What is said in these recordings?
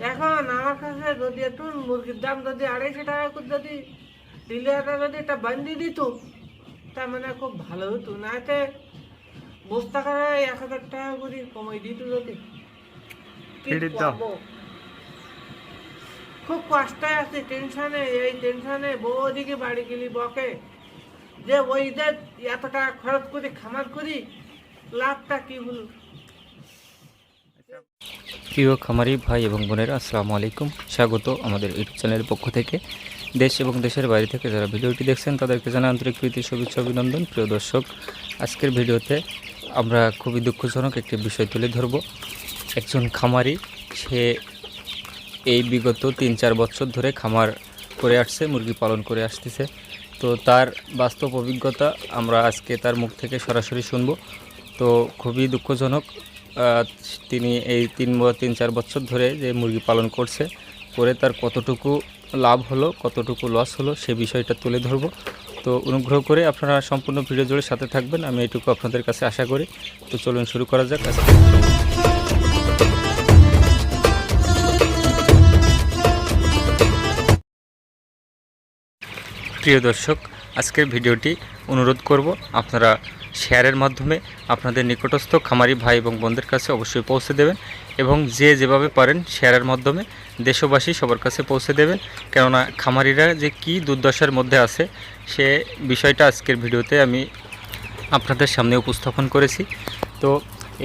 এখন আমার কাছে যদি একটু মুরগির দাম যদি আড়াইশো টাকা করে যদি ডিলিয়ারটা যদি এটা বান্ধি দিত তার মানে খুব ভালো হতো। না এতে বস্তা করে এক হাজার টাকা করে কমাই দিত যদি? খুব কষ্টে আছে টেনশনে এই টেনশনে বউ ওদিকে বাড়ি গেলি বকে। যে ওই যে এত টাকা খরচ করি খামার করি লাভটা কি হলো? প্রিয় খামারি ভাই এবং বোনেরা, আসসালামু আলাইকুম। স্বাগত আমাদের ইউটিউব চ্যানেলের পক্ষ থেকে। দেশ এবং দেশের বাইরে থেকে যারা ভিডিওটি দেখছেন, তাদেরকে জানা আন্তরিক প্রীতি, শুভেচ্ছা, অভিনন্দন। প্রিয় দর্শক, আজকের ভিডিওতে আমরা খুবই দুঃখজনক একটি বিষয় তুলে ধরব। একজন খামারি, সে এই বিগত তিন চার বছর ধরে খামার করে আসছে, মুরগি পালন করে আসতেছে। তো তার বাস্তব অভিজ্ঞতা আমরা আজকে তার মুখ থেকে সরাসরি শুনব। তো খুবই দুঃখজনক। তিনি এই তিন তিন চার বছর ধরে যে মুরগি পালন করছে, করে তার কতটুকু লাভ হলো, কতটুকু লস হলো, সে বিষয়টা তুলে ধরব। তো অনুগ্রহ করে আপনারা সম্পূর্ণ ভিডিও জুড়ে সাথে থাকবেন, আমি এটুকু আপনাদের কাছে আশা করি। তো চলুন শুরু করা যাক। প্রিয় দর্শক, আজকের ভিডিওটি অনুরোধ করব, আপনারা শেয়ারের মাধ্যমে আপনাদের নিকটস্থ খামারি ভাই এবং বোনদের কাছে অবশ্যই পৌঁছে দেবেন এবং যে যেভাবে পারেন শেয়ারের মাধ্যমে দেশবাসী সবার কাছে পৌঁছে দেবেন। কেননা খামারিরা যে কি দুর্দশার মধ্যে আছে, সে বিষয়টা আজকের ভিডিওতে আমি আপনাদের সামনে উপস্থাপন করেছি। তো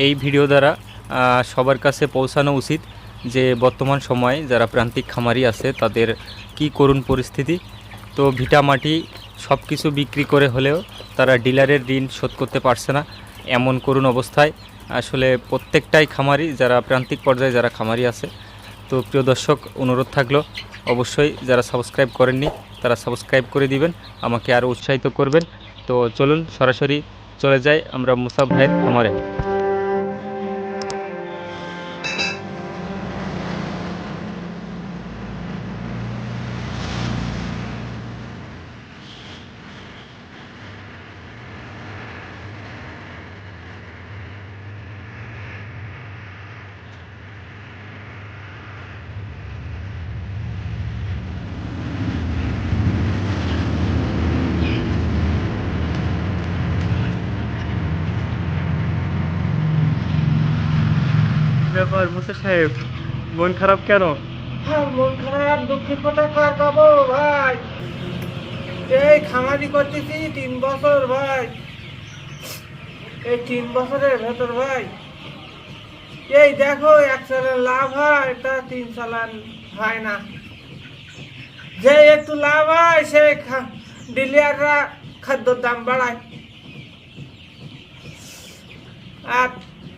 এই ভিডিও দ্বারা সবার কাছে পৌঁছানো উচিত যে বর্তমান সময়ে যারা প্রান্তিক খামারি আছে, তাদের কি করুণ পরিস্থিতি। তো ভিটা মাটি সব কিছু বিক্রি করে হলেও তারা ডিলারের ঋণ শোধ করতে পারছে না। এমন করুণ অবস্থায় আসলে প্রত্যেকটাই খামারি, যারা প্রান্তিক পর্যায়ে যারা খামারি আছে। তো প্রিয় দর্শক, অনুরোধ থাকল, অবশ্যই যারা সাবস্ক্রাইব করেননি, তারা সাবস্ক্রাইব করে দিবেন, আমাকে আরও উৎসাহিত করবেন। তো চলুন সরাসরি চলে যাই আমরা মুসাফ ভাইয়ের খামারে। মুসা সাহেব মন খারাপ কেন? হ্যাঁ, মন খারাপ দুঃখের কথা পাবো ভাই? এই খামারি করতেছি তিন বছর ভাই। এই তিন বছরের ভেতর ভাই। এই দেখো এক চালান লাভ হয় তা তিন চালান হয় না। যে একটু লাভ হয় সে ডিলিয়াররা খাদ্যর দাম বাড়ায়। আর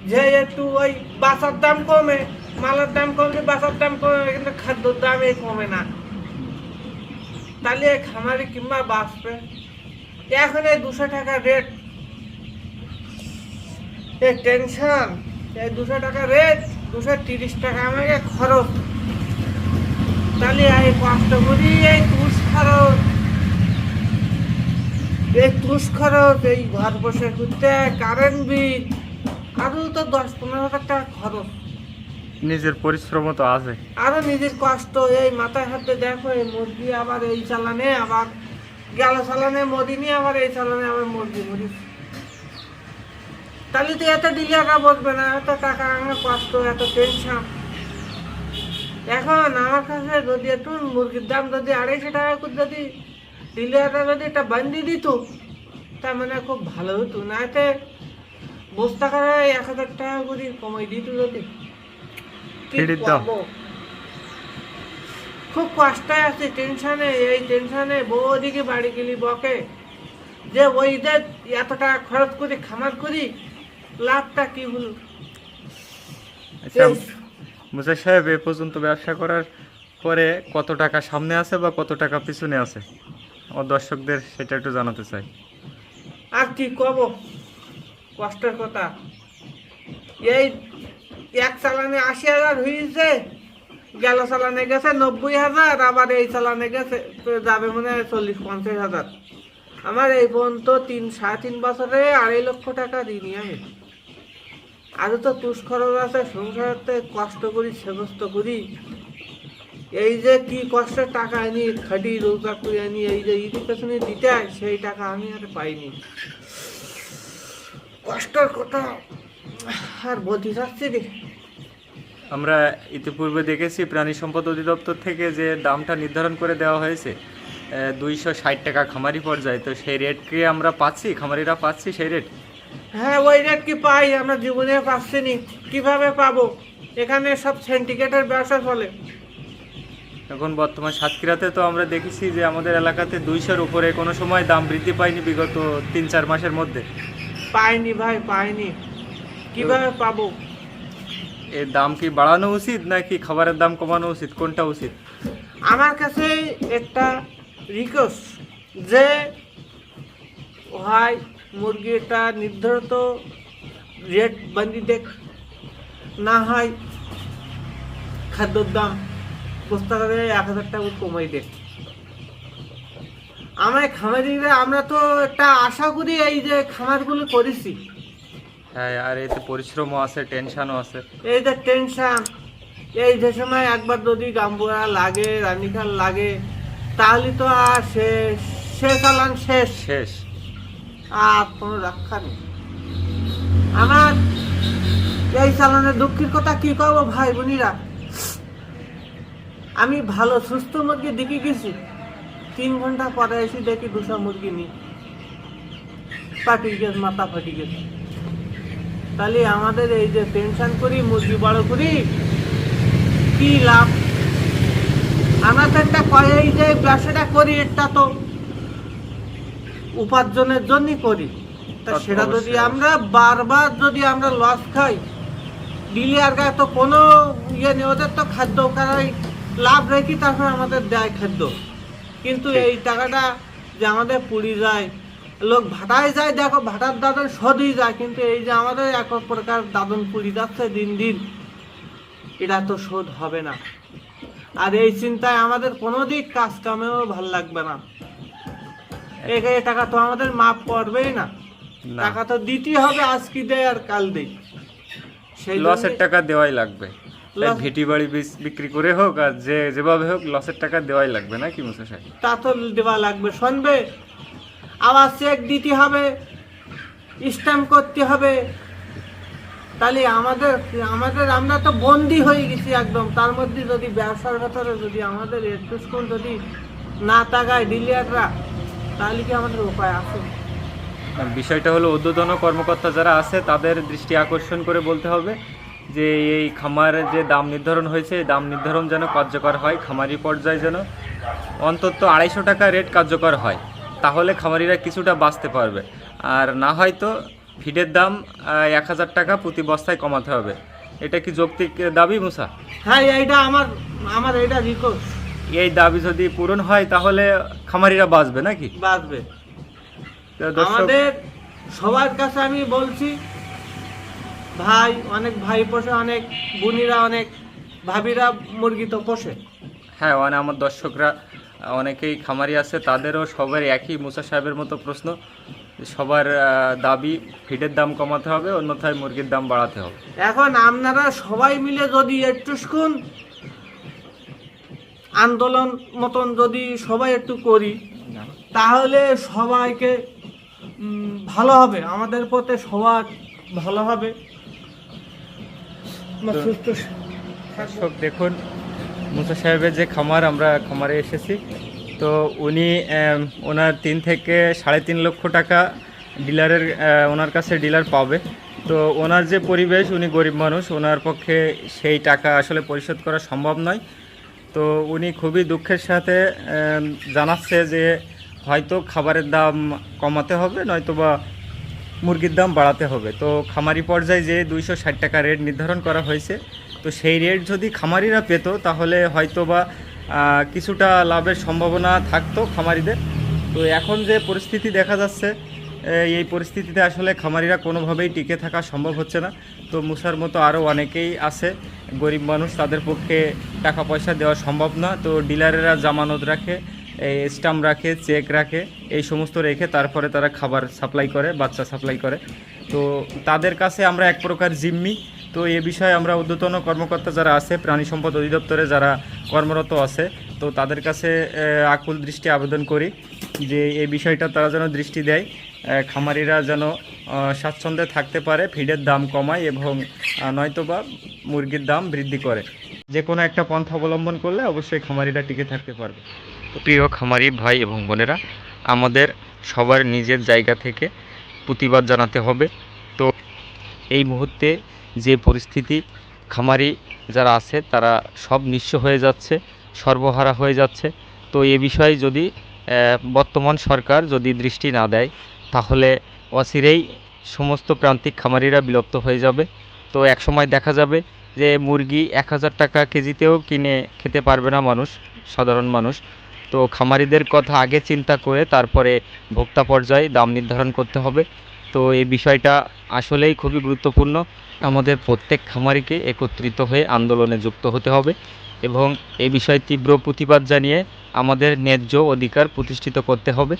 যে একটু ওই বাসার দাম কমে, মালের দাম কমলে বাসার দাম কমে, কিন্তু খাদ্যর দাম কমে না। তাহলে খামারি কিংবা বাঁচবে এখন এই দুশো টাকা রেট এই টেনশন এই দুশো টাকা রেট দুশো তিরিশ টাকা আমাকে খরচ। তাহলে এই কষ্ট করি এই তুষ খরচ। এই তুষ খরচ, এই ঘর বসে ঘুরতে কারেন্ট বিল আরও তো দশ পনেরো হাজার টাকা খরচ। নিজের পরিশ্রম তো আছে। আরও নিজের কষ্ট এই মাথায় হাতে দেখো এই মুরগি আবার এই চালানে আবার গেল চালানে মদিনি আবার এই চালানে আবার মুরগি মুরগি তাহলে তো এত ডিলিয়াররা বসবে না এত টাকা আমার কষ্ট এত টেনশন এখন আমার কাছে যদি একটু মুরগির দাম যদি আড়াইশো টাকা করে যদি ডিলিয়াররা যদি এটা বান্ধি দিত তার মানে খুব ভালো হতো। না এতে বস্তা করে এক হাজার টাকা করে কমাই দিত যদি কি ফিরিয়ে দাও। করব? খুব কষ্টে আছে টেনশনে এই টেনশনে বউ ওদিকে বাড়ি গেলি বকে। যে ওই যে এত টাকা খরচ করি খামার করি লাভটা কি হলো? আচ্ছা মুসা সাহেব এ পর্যন্ত ব্যবসা করার পরে কত টাকা সামনে আছে বা কত টাকা পিছনে আছে? আমার দর্শকদের সেটা একটু জানাতে চাই। আর কি কব কষ্টের কথা। এই এক চালানে আশি হাজার হয়েছে গেল চালানে গেছে নব্বই হাজার, আবার এই চালানে গেছে, যাবে মনে হয় চল্লিশ পঞ্চাশ হাজার। আমার এই পর্যন্ত তিন, সাড়ে তিন বছরে আড়াই লক্ষ টাকা ঋণই আমি আরও তো তুষ খরচ আছে, সংসারতে কষ্ট করি সেবস্ত করি। এই যে কি কষ্টের টাকা আনি, খাটি রোজগার করে আনি, এই যে ইডুকেশনে দিতে সেই টাকা আমি আর পাইনি। কষ্টের কথা আর বলতে চাচ্ছি রে। আমরা ইতিপূর্বে দেখেছি প্রাণী সম্পদ অধিদপ্তর থেকে যে দামটা নির্ধারণ করে দেওয়া হয়েছে দুইশো ষাট টাকা খামারি পর্যায়ে। তো সেই রেট কি আমরা পাচ্ছি? খামারিরা পাচ্ছি সেই রেট হ্যাঁ ওই রেট কি পাই? আমরা জীবনে পাচ্ছি নি। কীভাবে পাবো? এখানে সব সিন্ডিকেটের ব্যবসা চলে। এখন বর্তমান সাতক্ষীরাতে তো আমরা দেখেছি যে আমাদের এলাকাতে দুইশোর উপরে কোনো সময় দাম বৃদ্ধি পায়নি বিগত তিন চার মাসের মধ্যে। পাইনি ভাই পাইনি। কীভাবে পাবো? এর দাম কি বাড়ানো উচিত নাকি খাবারের দাম কমানো উচিত? কোনটা উচিত? আমার কাছে একটা রিকোয়েস্ট যে ভাই মুরগিটা নির্ধারিত রেট বান্ধি দেখ। না হয় খাদ্যর দাম বস্তা এক হাজার টাকা কমাই দেখ। আমার খামারিরা আমরা তো একটা আশা করি এই যে খামারগুলো করেছি। হ্যাঁ আর এতে পরিশ্রমও আছে টেনশনও আছে। এই যে টেনশন এই যে সময় একবার যদি গাম্বুরা লাগে রানিখাল লাগে তাহলে তো আর শেষ শেষ আলান শেষ। শেষ। আর কোনো রক্ষা নেই। আমার এই চালানের দুঃখের কথা কি করব ভাই বোনিরা? আমি ভালো সুস্থ মুরগি দিকে গেছি। তিন ঘণ্টা পরে এসে দেখি দুশো মুরগি নি পাটি গেছে মাথা ফাটি গেছে। তাহলে আমাদের এই যে টেনশন করি মুরগি বড় করি কি লাভ? একটা করে এই যে ব্যবসাটা করি এটা তো উপার্জনের জন্যই করি। তা সেটা যদি আমরা বারবার যদি আমরা লস খাই দিলে আর গায়ে তো কোনো ইয়ে নেই ওদের তো খাদ্য কারাই লাভ রেখে তারপর আমাদের দেয় খাদ্য। কিন্তু এই টাকাটা যে আমাদের পুড়ি যায় লোক ভাটায় যায় দেখো ভাটার দাদন সদই যায় কিন্তু এই যে আমাদের এক প্রকার দাদন পুড়ি যাচ্ছে দিন দিন এটা তো শোধ হবে না। আর এই চিন্তায় আমাদের কোনো দিক কাজ কামেও ভালো লাগবে না। এই এই টাকা তো আমাদের মাপ করবেই না। টাকা তো দিতেই হবে আজকে দেয় আর কাল দেই সেই লসের টাকা দেওয়াই লাগবে। ভিটি বাড়ি বিক্রি করে হোক আর যে যেভাবে হোক লসের টাকা দেওয়াই লাগবে না কি মুসা সাহেব? তা তো দেওয়া লাগবে শুনবে? আবার চেক দিতে হবে স্ট্যাম্প করতে হবে। তাহলে আমাদের আমাদের আমরা তো বন্দি হয়ে গেছি একদম। তার মধ্যে যদি ব্যবসার ভেতরে যদি আমাদের স্কুল যদি না তাকায় ডিলিয়াররা তাহলে কি আমাদের উপায় আছে? বিষয়টা হলো ঊর্ধ্বতন কর্মকর্তা যারা আছে তাদের দৃষ্টি আকর্ষণ করে বলতে হবে। যে এই খামারের যে দাম নির্ধারণ হয়েছে দাম নির্ধারণ যেন কার্যকর হয় খামারি পর্যায়ে যেন অন্তত আড়াইশো টাকা রেট কার্যকর হয় তাহলে খামারিরা কিছুটা বাঁচতে পারবে। আর না হয়তো ফিডের দাম এক হাজার টাকা প্রতি বস্তায় কমাতে হবে। এটা কি যৌক্তিক দাবি মুসা? হ্যাঁ এইটা আমার আমার এইটা রিকোয়েস্ট এই দাবি যদি পূরণ হয় তাহলে খামারিরা বাঁচবে নাকি? বাঁচবে। আমাদের সবার কাছে আমি বলছি ভাই অনেক ভাই পোষে অনেক বোনিরা অনেক ভাবিরা মুরগি তো পোষে। হ্যাঁ মানে আমার দর্শকরা অনেকেই খামারি আছে তাদেরও সবার একই মুসা সাহেবের মতো প্রশ্ন। সবার দাবি ফিডের দাম কমাতে হবে অন্যথায় মুরগির দাম বাড়াতে হবে। এখন আপনারা সবাই মিলে যদি একটু শুন আন্দোলন মতন যদি সবাই একটু করি তাহলে সবাইকে ভালো হবে। আমাদের পথে সবার ভালো হবে। দর্শক দেখুন মুসা সাহেবের যে খামার আমরা খামারে এসেছি। তো উনি ওনার তিন থেকে সাড়ে তিন লক্ষ টাকা ডিলারের ওনার কাছে ডিলার পাবে। তো ওনার যে পরিবেশ উনি গরিব মানুষ ওনার পক্ষে সেই টাকা আসলে পরিশোধ করা সম্ভব নয়। তো উনি খুবই দুঃখের সাথে জানাচ্ছে যে হয়তো খাবারের দাম কমাতে হবে নয়তো বা মুরগির দাম বাড়াতে হবে। তো খামারি পর্যায়ে যে দুইশো ষাট টাকা রেট নির্ধারণ করা হয়েছে, তো সেই রেট যদি খামারিরা পেত, তাহলে হয়তো বা কিছুটা লাভের সম্ভাবনা থাকতো খামারিদের। তো এখন যে পরিস্থিতি দেখা যাচ্ছে এই পরিস্থিতিতে আসলে খামারিরা কোনোভাবেই টিকে থাকা সম্ভব হচ্ছে না। তো মুসার মতো আরও অনেকেই আছে, গরিব মানুষ, তাদের পক্ষে টাকা পয়সা দেওয়া সম্ভব না। তো ডিলারেরা জামানত রাখে স্টাম্প রাখে, চেক রাখে, এই সমস্ত রেখে তারপরে তারা খাবার সাপ্লাই করে, বাচ্চা সাপ্লাই করে। তো তাদের কাছে আমরা এক প্রকার জিম্মি। তো এ বিষয়ে আমরা ঊর্ধ্বতন কর্মকর্তা যারা আছে, প্রাণী সম্পদ অধিদপ্তরে যারা কর্মরত আছে, তো তাদের কাছে আকুল দৃষ্টি আবেদন করি যে এই বিষয়টা তারা যেন দৃষ্টি দেয় খামারিরা যেন স্বাচ্ছন্দ্যে থাকতে পারে, ফিডের দাম কমায় এবং নয়তোবা মুরগির দাম বৃদ্ধি করে। যে কোনো একটা পন্থা অবলম্বন করলে অবশ্যই খামারিরা টিকে থাকতে পারবে। প্রিয় খামারি ভাই এবং বোনেরা, আমাদের সবার নিজের জায়গা থেকে প্রতিবাদ জানাতে হবে। তো এই মুহূর্তে যে পরিস্থিতি, খামারি যারা আছে তারা সব নিঃস্ব হয়ে যাচ্ছে, সর্বহারা হয়ে যাচ্ছে। তো এ বিষয়ে যদি বর্তমান সরকার যদি দৃষ্টি না দেয়, তাহলে অচিরেই সমস্ত প্রান্তিক খামারিরা বিলুপ্ত হয়ে যাবে। তো একসময় দেখা যাবে যে মুরগি এক হাজার টাকা কেজিতেও কিনে খেতে পারবে না মানুষ, সাধারণ মানুষ। তো খামারিদের কথা আগে চিন্তা করে তারপরে ভোক্তা পর্যায়ে দাম নির্ধারণ করতে হবে। তো এই বিষয়টা আসলেই খুবই গুরুত্বপূর্ণ। আমাদের প্রত্যেক খামারিকে একত্রিত হয়ে আন্দোলনে যুক্ত হতে হবে এবং এই বিষয়ে তীব্র প্রতিবাদ জানিয়ে আমাদের ন্যায্য অধিকার প্রতিষ্ঠিত করতে হবে।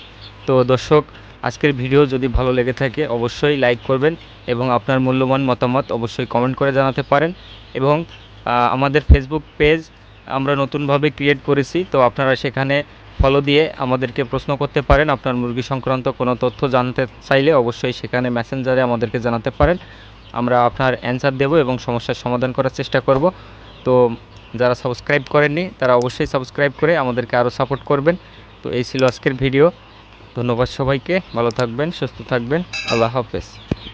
তো দর্শক, আজকের ভিডিও যদি ভালো লেগে থাকে অবশ্যই লাইক করবেন এবং আপনার মূল্যবান মতামত অবশ্যই কমেন্ট করে জানাতে পারেন। এবং আমাদের ফেসবুক পেজ আমরা নতুনভাবে ক্রিয়েট করেছি, তো আপনারা সেখানে ফলো দিয়ে আমাদেরকে প্রশ্ন করতে পারেন। আপনার মুরগি সংক্রান্ত কোনো তথ্য জানতে চাইলে অবশ্যই সেখানে মেসেঞ্জারে আমাদেরকে জানাতে পারেন। আমরা আপনার অ্যান্সার দেব এবং সমস্যার সমাধান করার চেষ্টা করব। তো যারা সাবস্ক্রাইব করেননি, তারা অবশ্যই সাবস্ক্রাইব করে আমাদেরকে আরও সাপোর্ট করবেন। তো এই ছিল আজকের ভিডিও ধন্যবাদ সবাইকে। ভালো থাকবেন, সুস্থ থাকবেন। আল্লাহ হাফেজ।